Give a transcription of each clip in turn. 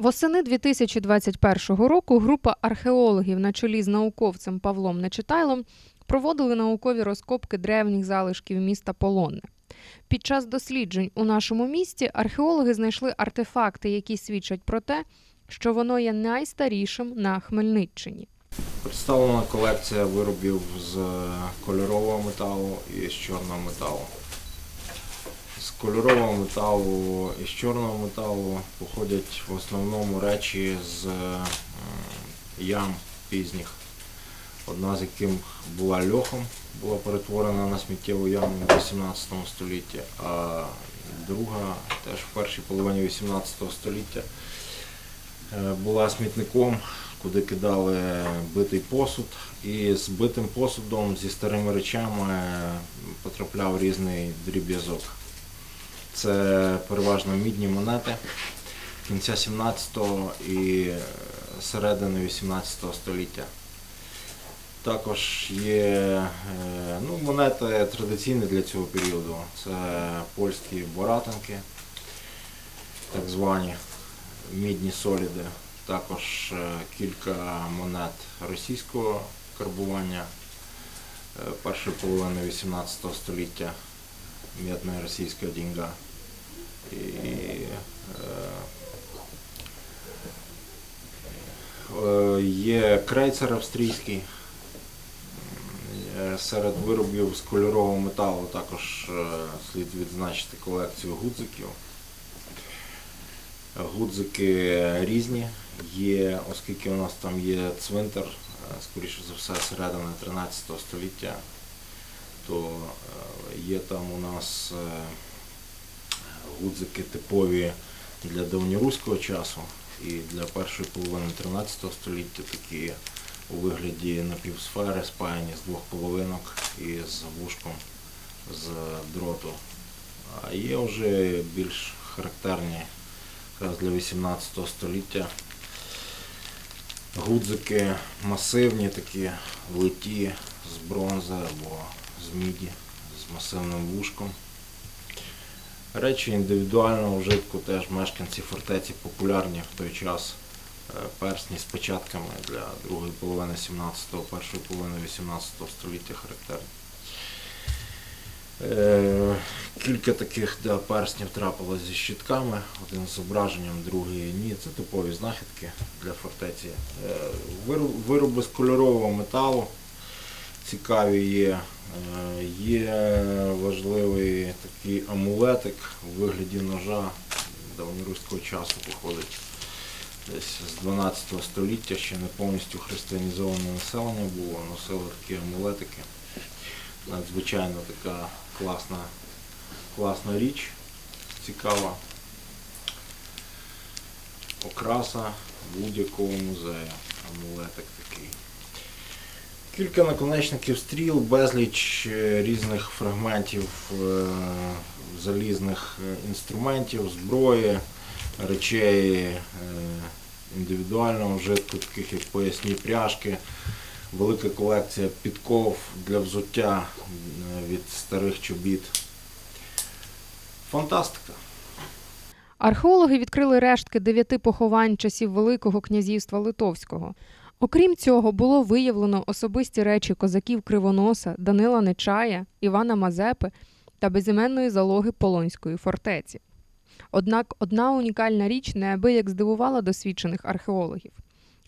Восени 2021 року група археологів на чолі з науковцем Павлом Нечитайлом проводили наукові розкопки древніх залишків міста Полонне. Під час досліджень у нашому місті археологи знайшли артефакти, які свідчать про те, що воно є найстарішим на Хмельниччині. Представлена колекція виробів з кольорового металу і з чорного металу. Кольорового металу і з чорного металу походять в основному речі з ям пізніх. Одна з яких була льохом, була перетворена на сміттєву яму в 18 столітті, а друга теж в першій половині 18 століття е, була смітником, куди кидали битий посуд. І з битим посудом, зі старими речами потрапляв різний дріб'язок. Це переважно мідні монети кінця 17-го і е, середини 18 століття. Також є е, ну, монети традиційні для цього періоду. Це польські боратинки, так звані мідні соліди. Також е, кілька монет російського карбування першої половини 18 століття, мідна російська деньга. І, е, е, є крейцер австрійський. Е, Серед виробів з кольорового металу також слід відзначити колекцію гудзиків. Гудзики різні є, оскільки у нас там є цвинтар, скоріше за все, середини 13 століття, то є там у нас гудзики типові для давньоруського часу і для першої половини 13 століття такі у вигляді напівсфери, спаяні з двох половинок і з вушком з дроту. А є вже більш характерні якраз для 18 століття гудзики масивні такі, литі з бронзи або з міді, з масивним вушком. Речі індивідуального вжитку теж мешканці фортеці популярні в той час. Е, Персні з початками для другої половини 17-го, першої половини 18 століття характерні. Е, Кілька таких да, перснів трапилось зі щитками, один з зображенням, другий ні. Це типові знахідки для фортеці. Е, Вироби з кольорового металу цікаві є. Е, Є важливий такий амулетик у вигляді ножа давньоруського часу походить десь з 12 століття, ще не повністю християнізоване населення було, носили такі амулетики. Надзвичайно така класна, класна річ, цікава окраса будь-якого музею. Амулетик такий. Кілька наконечників стріл, безліч е, різних фрагментів е, залізних е, інструментів, зброї, речей індивідуального вжитку, таких як поясні пряжки, велика колекція підков для взуття від старих чобіт. Фантастика. Археологи відкрили рештки дев'яти поховань часів Великого князівства Литовського. Окрім цього, було виявлено особисті речі козаків Кривоноса, Данила Нечая, Івана Мазепи та безіменної залоги Полонської фортеці. Однак одна унікальна річ неабияк здивувала досвідчених археологів.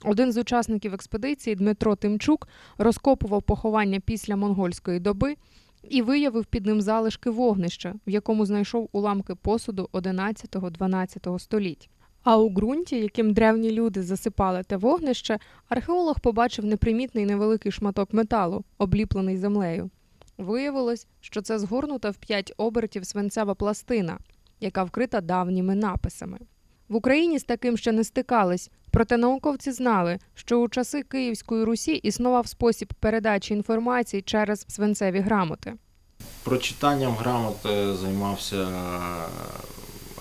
Один з учасників експедиції Дмитро Тимчук розкопував поховання після монгольської доби і виявив під ним залишки вогнища, в якому знайшов уламки посуду 11-12 століть. А у ґрунті, яким древні люди засипали те вогнище, археолог побачив непримітний невеликий шматок металу, обліплений землею. Виявилось, що це згорнута в п'ять обертів свинцева пластина, яка вкрита давніми написами. В Україні з таким ще не стикались, проте науковці знали, що у часи Київської Русі існував спосіб передачі інформації через свинцеві грамоти. Прочитанням грамоти займався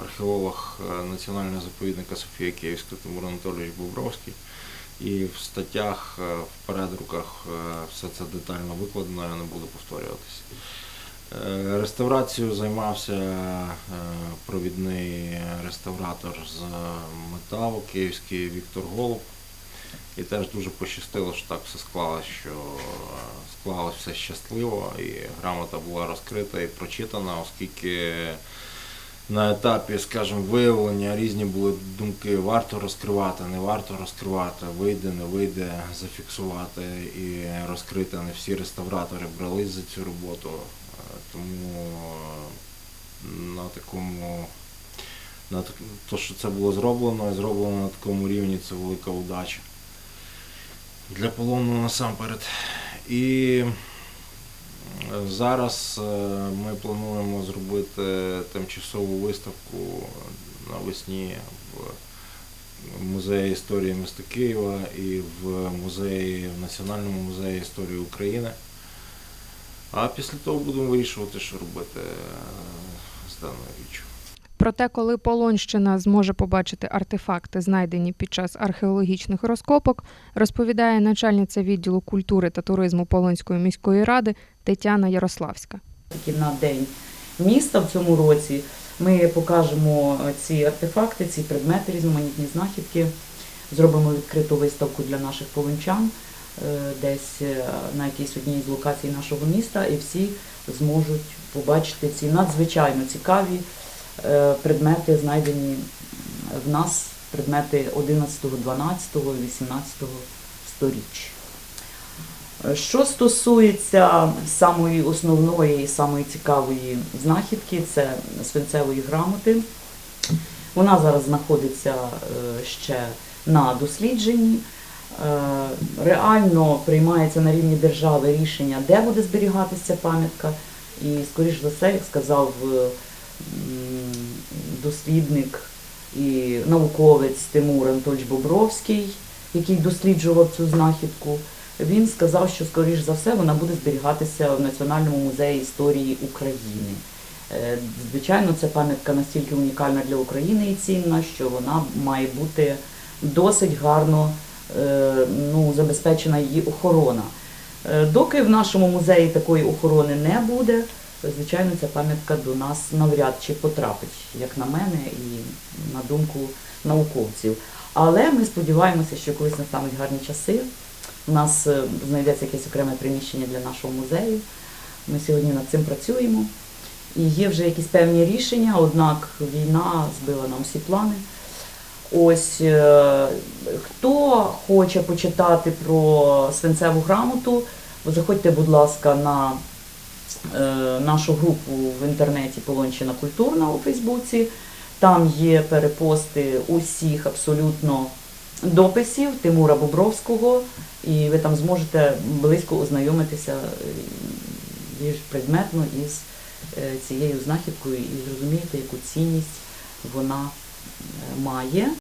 археолог е, національного заповідника Софія Київська Тимур Анатолійович Бобровський. І в статтях, е, в передруках е, все це детально викладено, я не буду повторюватися. Реставрацією займався провідний реставратор з металу київський Віктор Голуб. І теж дуже пощастило, що так все склалося, що склалось все щасливо і грамота була розкрита і прочитана, оскільки на етапі, скажімо, виявлення різні були думки, варто розкривати, не варто розкривати, вийде, не вийде, зафіксувати і розкрити. Не всі реставратори брались за цю роботу. Е, Тому е, на такому на то, що це було зроблено, і зроблено на такому рівні, це велика удача. Для полонного насамперед. І зараз е, ми плануємо зробити тимчасову виставку навесні в музеї історії міста Києва і в музеї, в Національному музеї історії України. А після того будемо вирішувати, що робити е, з даною річчю. Проте, коли Полонщина зможе побачити артефакти, знайдені під час археологічних розкопок, розповідає начальниця відділу культури та туризму Полонської міської ради Тетяна Ярославська. На день міста в цьому році ми покажемо ці артефакти, ці предмети, різноманітні знахідки. Зробимо відкриту виставку для наших полончан е, десь е, на якійсь одній з локацій нашого міста, і всі зможуть побачити ці надзвичайно цікаві предмети, знайдені в нас, предмети 11, 12, 18 сторіч. Що стосується самої основної і самої цікавої знахідки, це свинцевої грамоти. Вона зараз знаходиться е, ще на дослідженні. Е, Реально приймається на рівні держави рішення, де буде зберігатися пам'ятка. І, скоріш за все, як сказав е, дослідник і науковець Тимур Анатольович Бобровський, який досліджував цю знахідку, він сказав, що скоріш за все вона буде зберігатися в Національному музеї історії України. Е, Звичайно, ця пам'ятка настільки унікальна для України і цінна, що вона має бути досить гарно е, ну, забезпечена її охорона. Е, Доки в нашому музеї такої охорони не буде, звичайно, ця пам'ятка до нас навряд чи потрапить, як на мене, і на думку науковців. Але ми сподіваємося, що колись настануть гарні часи. У нас е, знайдеться якесь окреме приміщення для нашого музею. Ми сьогодні над цим працюємо. І є вже якісь певні рішення, однак війна збила нам всі плани. Ось е, хто хоче почитати про свинцеву грамоту, заходьте, будь ласка, на е, нашу групу в інтернеті Полонщина Культурна у Фейсбуці. Там є перепости усіх абсолютно дописів Тимура Бобровського, і ви там зможете близько ознайомитися е, більш предметно із е, цією знахідкою і зрозумієте, яку цінність вона е, має.